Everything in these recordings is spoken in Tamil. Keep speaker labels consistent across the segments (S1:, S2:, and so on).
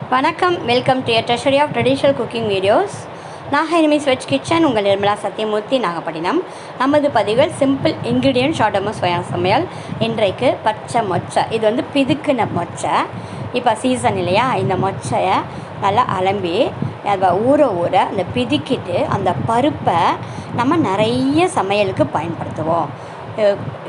S1: வணக்கம் welcome to treasury of traditional cooking videos நான் ஹெனிமிஸ் வெஜ் கிச்சன் உங்கள் நிர்மலா சத்யமூர்த்தி நாகப்பட்டினம். நமது பதிவுகள் சிம்பிள் இன்க்ரீடியன்ட் ஷார்டமோ சோயா சமையல். இன்றைக்கு பச்சை மொச்சை. இது வந்து பிதுக்குன மொச்சை. இப்போ சீசன் இல்லையா? இந்த மொச்சையை நல்லா அலம்பி அதை ஊற ஊற அந்த பிதுக்கிட்டு அந்த பருப்பை நம்ம நிறைய சமையலுக்கு பயன்படுத்துவோம்.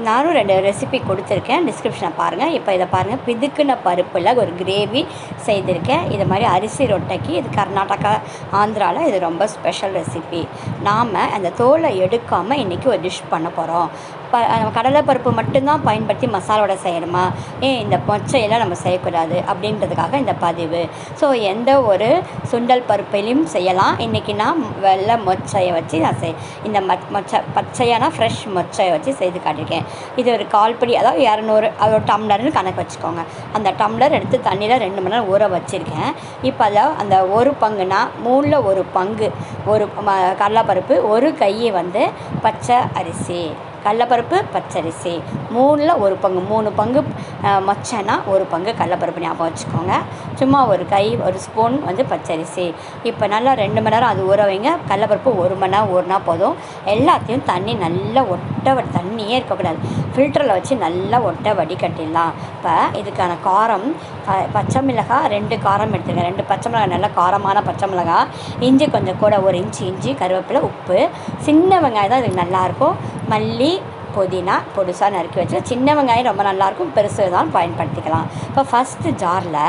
S1: நானும் ரெண்டு ரெசிபி கொடுத்துருக்கேன். டிஸ்கிரிப்ஷனை பாருங்கள் இப்போ இதை பாருங்கள் பிதுக்குன பருப்பில் ஒரு கிரேவி செய்திருக்கேன். இது மாதிரி அரிசி ரொட்டைக்கு இது கர்நாடகா ஆந்திராவில் இது ரொம்ப ஸ்பெஷல் ரெசிபி நாம் அந்த தோலை எடுக்காமல் இன்றைக்கி ஒரு டிஷ் பண்ண போகிறோம் ப கடலைப்பருப்பு மட்டும்தான் பயன்படுத்தி மசாலோட செய்யணுமா? ஏன் இந்த மொச்சையெல்லாம் நம்ம செய்யக்கூடாது அப்படின்றதுக்காக இந்த பதிவு. ஸோ எந்த ஒரு சுண்டல் பருப்பிலையும் செய்யலாம். இன்றைக்கி நான் வெள்ளை மொச்சையை வச்சு நான் செய் இந்த ம மொச்சை பச்சையான ஃப்ரெஷ் மொச்சையை வச்சு செய்து காட்டியிருக்கேன். இது ஒரு கால்படி அதாவது இரநூறு அது ஒரு டம்ளர்னு கணக்கு வச்சுக்கோங்க. அந்த டம்ளர் எடுத்து தண்ணியில் ரெண்டு மணி நேரம் ஊற வச்சுருக்கேன். இப்போ அதில் அந்த ஒரு பங்குனா மூணில் ஒரு பங்கு ஒரு ம கடலைப்பருப்பு ஒரு கையை வந்து பச்சை அரிசி. கடலப்பருப்பு பச்சரிசி. மூணில் ஒரு பங்கு மூணு பங்கு அஹ், மொச்சைனா ஒரு பங்கு கடலப்பருப்பு ஞாபகம் வச்சுக்கோங்க. சும்மா ஒரு கை ஒரு ஸ்பூன் வந்து பச்சரிசி. இப்போ நல்லா ரெண்டு மணி நேரம் அது ஊற வைங்க. கடலப்பருப்பு ஒரு மணி நேரம் ஊறினா போதும். எல்லாத்தையும் தண்ணி நல்லா ஒட்ட வடி தண்ணியே இருக்கக்கூடாது. ஃபில்டரில் வச்சு நல்லா ஒட்ட வடிகட்டிடலாம். இப்போ இதுக்கான காரம் ப- பச்சை மிளகாய் ரெண்டு காரம் எடுத்துங்க ரெண்டு பச்சை மிளகாய் நல்லா காரமான பச்சை மிளகாய் இஞ்சி கொஞ்சம் கூட ஒரு இன்ச்சு இஞ்சி கருவேப்பிலை உப்பு. சின்ன வெங்காயம் தான் இதுக்கு நல்லாயிருக்கும் மல்லி புதினா பொடுசாக நறுக்கி வச்சு சின்ன வெங்காயம் ரொம்ப நல்லாயிருக்கும் பெருசு தான் பயன்படுத்திக்கலாம். இப்போ ஃபஸ்ட்டு ஜாரில்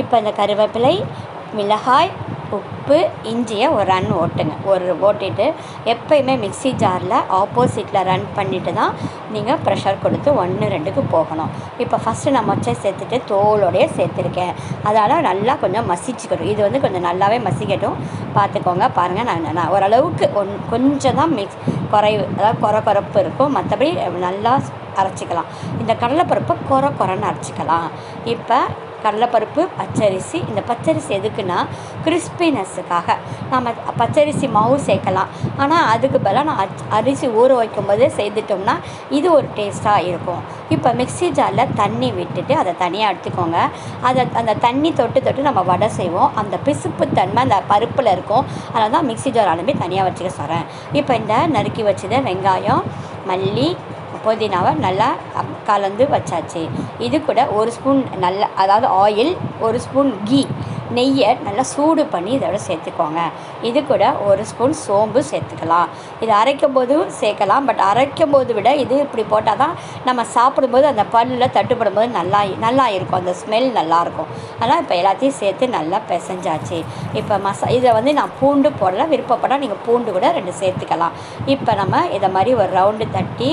S1: இப்போ இந்த கருவேப்பிலை மிளகாய் உப்பு இஞ்சியை ஒரு ரன் ஓட்டுங்க. ஒரு ஓட்டிட்டு எப்பயுமே மிக்ஸி ஜாரில் ஆப்போசிட்டில் ரன் பண்ணிட்டு தான் நீங்கள் ப்ரெஷர் கொடுத்து ஒன்று ரெண்டுக்கு போகணும். இப்போ ஃபஸ்ட்டு நான் மொச்சை சேர்த்துட்டு தோலோடையே சேர்த்துருக்கேன். அதனால் நல்லா கொஞ்சம் மசிச்சுக்கணும். இது வந்து கொஞ்சம் நல்லாவே மசிக்கட்டும். பார்த்துக்கோங்க பாருங்கள் நான் நான் ஓரளவுக்கு ஒன் கொஞ்சம் தான் மிக்ஸ் குறைவு அதாவது குறை குறைப்பு இருக்கும். மற்றபடி நல்லா அரைச்சிக்கலாம். இந்த கடலைப்பருப்பை குறை குறைன்னு அரைச்சிக்கலாம். இப்போ கடலைப்பருப்பு பச்சரிசி. இந்த பச்சரிசி எதுக்குன்னா கிறிஸ்பினஸுக்காக நம்ம பச்சரிசி மாவு சேர்க்கலாம். ஆனால் அதுக்கு பதிலாக நான் அச்- அரிசி ஊற வைக்கும்போது செய்துட்டோம்னா இது ஒரு டேஸ்ட்டாக இருக்கும். இப்போ மிக்ஸி ஜாரில் தண்ணி விட்டுட்டு அதை தனியாக எடுத்துக்கோங்க. அதை அந்த தண்ணி தொட்டு தொட்டு நம்ம வடை செய்வோம். அந்த பிசுப்பு தன்மை அந்த பருப்பில் இருக்கும். அதனால தான் மிக்ஸி ஜார் அனுப்பி தனியாக வச்சுக்க சொல்கிறேன் இப்போ இந்த நறுக்கி வச்சதை வெங்காயம் மல்லி புதினாவை நல்லா கலந்து வச்சாச்சு. இது கூட ஒரு ஸ்பூன் நல்ல அதாவது ஆயில் ஒரு ஸ்பூன் கீ. நெய்யை நல்லா சூடு பண்ணி இதோட சேர்த்துக்கோங்க. இது கூட ஒரு ஸ்பூன் சோம்பு சேர்த்துக்கலாம். இது அரைக்கும் போது சேர்க்கலாம். பட் அரைக்கும் போது விட இது இப்படி போட்டால் தான் நம்ம சாப்பிடும்போது அந்த பல்லில் தட்டுப்படும் போது நல்லா நல்லா இருக்கும். அந்த ஸ்மெல் நல்லாயிருக்கும் அதனால் இப்போ எல்லாத்தையும் சேர்த்து நல்லா பிசைஞ்சாச்சு. இப்போ மசா இதை வந்து நான் பூண்டு போடல. விருப்பப்பட்டால் நீங்கள் பூண்டு கூட ரெண்டு சேர்த்துக்கலாம். இப்போ நம்ம இதை மாதிரி ஒரு ரவுண்டு தட்டி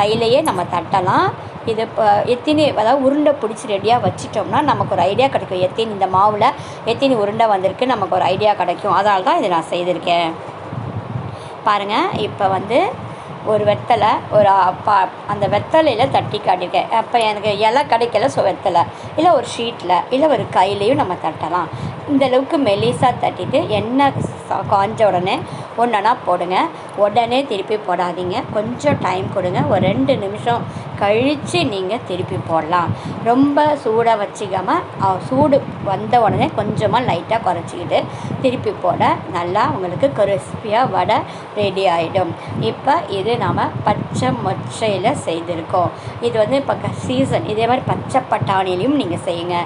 S1: கையிலையே நம்ம தட்டலாம். இது இப்போ எத்தினி அதாவது உருண்டை பிடிச்சி ரெடியாக வச்சிட்டோம்னா நமக்கு ஒரு ஐடியா கிடைக்கும். எத்தினி இந்த மாவில் எத்தினி உருண்டை வந்திருக்கு நமக்கு ஒரு ஐடியா கிடைக்கும். அதனால தான் இதை நான் செய்திருக்கேன். பாருங்கள் இப்போ வந்து ஒரு வெத்தலை ஒரு பா அந்த வெத்தலையில் தட்டி காட்டியிருக்கேன். அப்போ எனக்கு இலை கிடைக்கல ஸோ வெத்தலை. இல்லை ஒரு ஷீட்டில் இல்லை ஒரு கையிலையும் நம்ம தட்டலாம். இந்த அளவுக்கு மெலிசாக தட்டிட்டு எண்ணெய் காஞ்ச உடனே ஒன்றா போடுங்க. உடனே திருப்பி போடாதீங்க. கொஞ்சம் டைம் கொடுங்க. ஒரு ரெண்டு நிமிஷம் கழித்து நீங்கள் திருப்பி போடலாம். ரொம்ப சூடாக வச்சுக்காமல் சூடு வந்த உடனே கொஞ்சமாக லைட்டாக குறைச்சிக்கிட்டு திருப்பி போட நல்லா உங்களுக்கு கிறிஸ்பியாக வடை ரெடி ஆகிடும் இப்போ இது நாம் பச்சை மொச்சையில் செய்திருக்கோம். இது வந்து இப்போ சீசன் இதே மாதிரி பச்சை பட்டாணிலையும் நீங்கள் செய்யுங்க.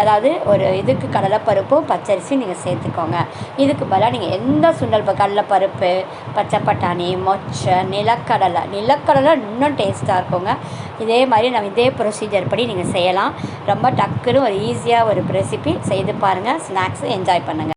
S1: அதாவது ஒரு இதுக்கு கடலைப்பருப்பும் பச்சரிசியும் நீங்கள் சேர்த்துக்கோங்க. இதுக்கு பதிலாக நீங்கள் எந்த சுண்டல் இப்போ கடலைப்பருப்பு பச்சை பட்டாணி மொச்சை நிலக்கடலை. நிலக்கடலை இன்னும் டேஸ்ட்டாக இருக்குங்க. இதே மாதிரி நம்ம இதே ப்ரொசீஜர் படி நீங்கள் செய்யலாம். ரொம்ப டக்குன்னு ஒரு ஈஸியாக ஒரு ரெசிபி செய்து பாருங்கள் ஸ்நாக்ஸு என்ஜாய் பண்ணுங்கள்